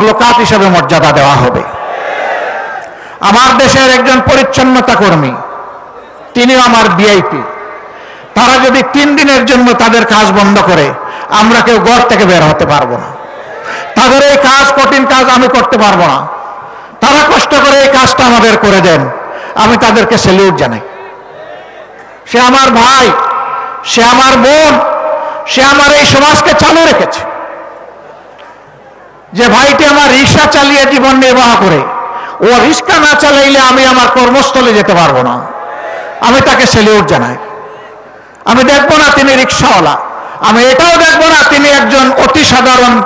মখলুকাত হিসেবে মর্যাদা দেওয়া হবে। আমার দেশের একজন পরিচ্ছন্নতা কর্মী, তিনিও আমার বিআইপি তারা যদি তিন দিনের জন্য তাদের কাজ বন্ধ করে, আমরা কেউ ঘর থেকে বের হতে পারব না। তাদের এই কাজ কঠিন কাজ আমি করতে পারব না। তারা কষ্ট করে এই কাজটা আমাদের করে দেন। আমি তাদেরকে সেলিউট জানাই। সে আমার ভাই, সে আমার বোন, সে আমার এই সমাজকে চালু রেখেছে। যে ভাইটি আমার রিক্সা চালিয়ে জীবন নির্বাহ করে, ও রিক্সা না চালাইলে আমি আমার কর্মস্থলে যেতে পারব না। আমি তাকে সেলিউট জানাই। আমি দেখব না তিনি রিক্সাওয়ালা। আমি এটাও দেখব না তিনি একজন অতি সাধারণ,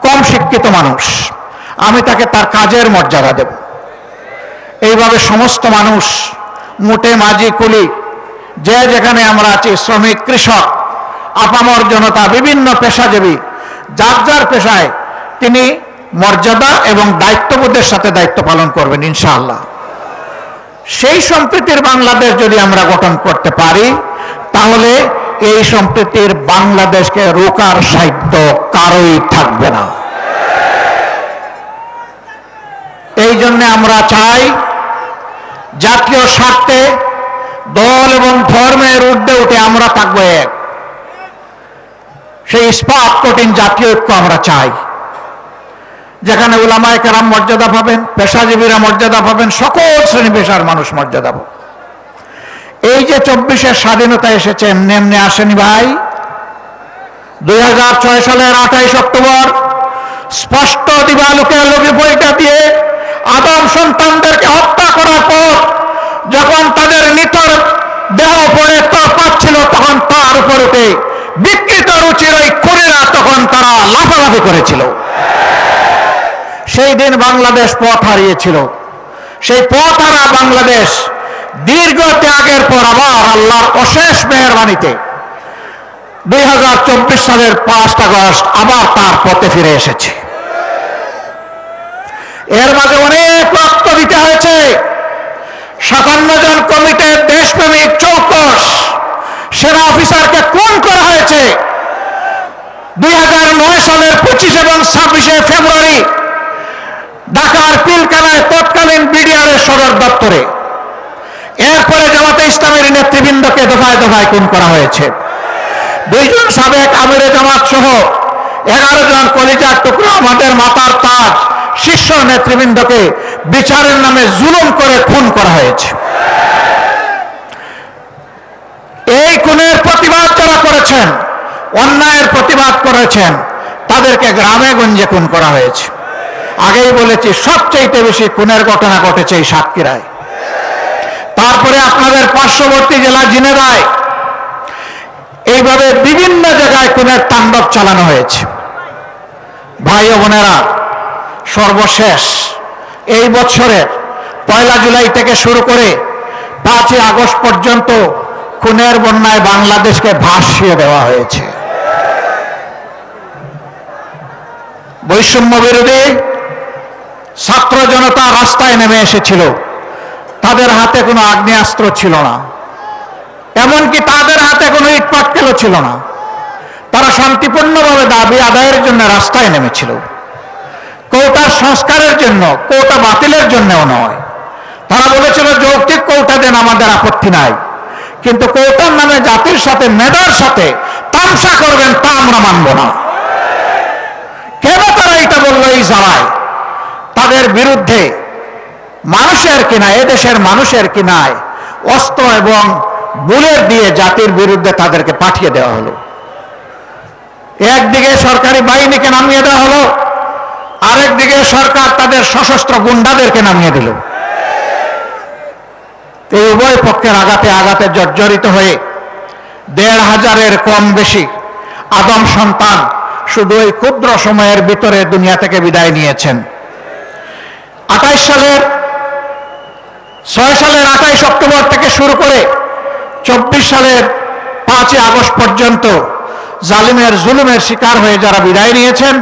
কম শিক্ষিত মানুষ। আমি তাকে তার কাজের মর্যাদা দেব। এইভাবে সমস্ত মানুষ মোটে মাঝি কুলি, যে যেখানে আমরা আছি, শ্রমিক, কৃষক, আপামর জনতা, বিভিন্ন পেশাজীবী, যার যার পেশায় তিনি মর্যাদা এবং দায়িত্ববোধের সাথে দায়িত্ব পালন করবেন, ইনশাআল্লাহ। সেই সম্প্রীতির বাংলাদেশ যদি আমরা গঠন করতে পারি, তাহলে এই সম্প্রীতির বাংলাদেশকে রোকার সাহিত্য কারোই থাকবে না। এই জন্য আমরা চাই জাতীয় স্বার্থে দল এবং ধর্মের ঊর্ধ্বে উঠে আমরা থাকব এক। সেই স্পাত কঠিন জাতীয় ঐক্য আমরা চাই। যেখানে উলামায় কেরাম মর্যাদা পাবেন, পেশাজীবীরা মর্যাদা পাবেন, সকল শ্রেণি পেশার মানুষ মর্যাদা পাবেন এই যে চব্বিশের স্বাধীনতা এসেছে, এমনি এমনি আসেনি ভাই। দু হাজার ছয় সালের আঠাইশ অক্টোবর, স্পষ্ট দিবালুকে লোকে বইটা দিয়ে আদম সন্তানদেরকে হত্যা করার পর যখন তাদের নিতর দেহ পরে পাচ্ছিল তখন তার উপর বিকৃত রুচির ওই খুনিরা তখন তারা লাফালাফি করেছিল। সেই দিন বাংলাদেশ পথ হারিয়েছিল। সেই পথ হারা বাংলাদেশ দীর্ঘ ত্যাগের পর আবার আল্লাহর অশেষ মেহরবানিতে দুই সালের পাঁচ আগস্ট আবার তার পথে ফিরে এসেছে। এর মাঝে অনেক রক্ত দিতে হয়েছে। সাতান্ন জন কমিটির দেশপ্রেমিক চৌকস সেনা অফিসারকে খুন করা হয়েছে। দুই হাজার নয় সালের সদর দপ্তরে। এরপরে জামাতে ইসলামের নেতৃবৃন্দকে দফায় দফায় খুন করা হয়েছে। দুইজন সাবেক আমিরে জামাত সহ এগারো জন কলিজার টুকরো আমাদের মাতার তাজ শীর্ষ নেতৃবৃন্দকে বিচারের নামে জুলুম করে খুন করা হয়েছে। এই খুনের প্রতিবাদ যারা করেছেন, অন্যায়ের প্রতিবাদ করেছেন, তাদেরকে গ্রামে গঞ্জে খুন করা হয়েছে। আগেই বলেছি সবচেয়ে বেশি খুনের ঘটনা ঘটেছে এই সাতক্ষীরায়। তারপরে আপনাদের পার্শ্ববর্তী জেলা জিনেদায়। এইভাবে বিভিন্ন জায়গায় খুনের তাণ্ডব চালানো হয়েছে। ভাই ও বোনেরা, সর্বশেষ এই বছরের পয়লা জুলাই থেকে শুরু করে পাঁচই আগস্ট পর্যন্ত খুনের বন্যায় বাংলাদেশকে ভাসিয়ে দেওয়া হয়েছে। বৈষম্য বিরোধী ছাত্র জনতা রাস্তায় নেমে এসেছিল। তাদের হাতে কোনো আগ্নেয়াস্ত্র ছিল না। এমনকি তাদের হাতে কোনো ইট পাটকেলও ছিল না। তারা শান্তিপূর্ণভাবে দাবি আদায়ের জন্য রাস্তায় নেমেছিল। কৌটার সংস্কারের জন্য, কৌটা বাতিলের জন্যও নয়। তারা বলেছিল, যৌক্তিক কৌটা দেন আমাদের আপত্তি নাই। কিন্তু কৌটার নামে জাতির সাথে, মেধার সাথে তামসা করবেন তা আমরা মানব না। কেন তারা এটা বলল এই জ্বালায় তাদের বিরুদ্ধে মানুষের কিনায় এদেশের মানুষের কিনায় অস্ত্র এবং বুলেট দিয়ে জাতির বিরুদ্ধে তাদেরকে পাঠিয়ে দেওয়া হলো। একদিকে সরকারি বাহিনীকে নামিয়ে দেওয়া হলো, আরেকদিকে সরকার তাদের সশস্ত্র গুন্ডাদেরকে নামিয়ে দিল। এই উভয় পক্ষের আঘাতে আঘাতে জর্জরিত হয়ে দেড় হাজারের কম বেশি আদম সন্তান শুধু এই ক্ষুদ্র সময়ের ভিতরে দুনিয়া থেকে বিদায় নিয়েছেন। আঠাইশ সালের, ছয় সালের আঠাইশ অক্টোবর থেকে শুরু করে চব্বিশ সালের পাঁচই আগস্ট পর্যন্ত জালিমের জুলুমের শিকার হয়ে যারা বিদায় নিয়েছেন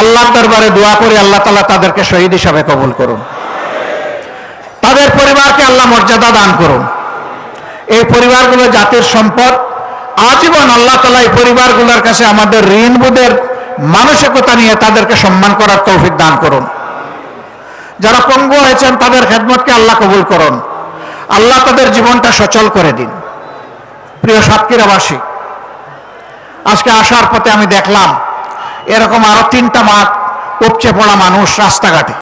আল্লাহ দরবারে দোয়া করে আল্লাহ তালা তাদেরকে শহীদ হিসাবে কবুল করুন। তাদের পরিবারকে আল্লাহ মর্যাদা দান করুন। এই পরিবারগুলো জাতির সম্পদ। আজীবন আল্লাহ তালা এই পরিবারগুলোর কাছে আমাদের ঋণবোধের মানসিকতা নিয়ে তাদেরকে সম্মান করার তৌফিক দান করুন। যারা পঙ্গু হয়েছেন, তাদের খেদমতকে আল্লাহ কবুল করুন। আল্লাহ তাদের জীবনটা সচল করে দিন। প্রিয় সাতক্ষীরাবাসী, আজকে আসার পথে আমি দেখলাম, এরকম আরও তিনটা মাঠ উপচে পড়া মানুষ রাস্তাঘাটে।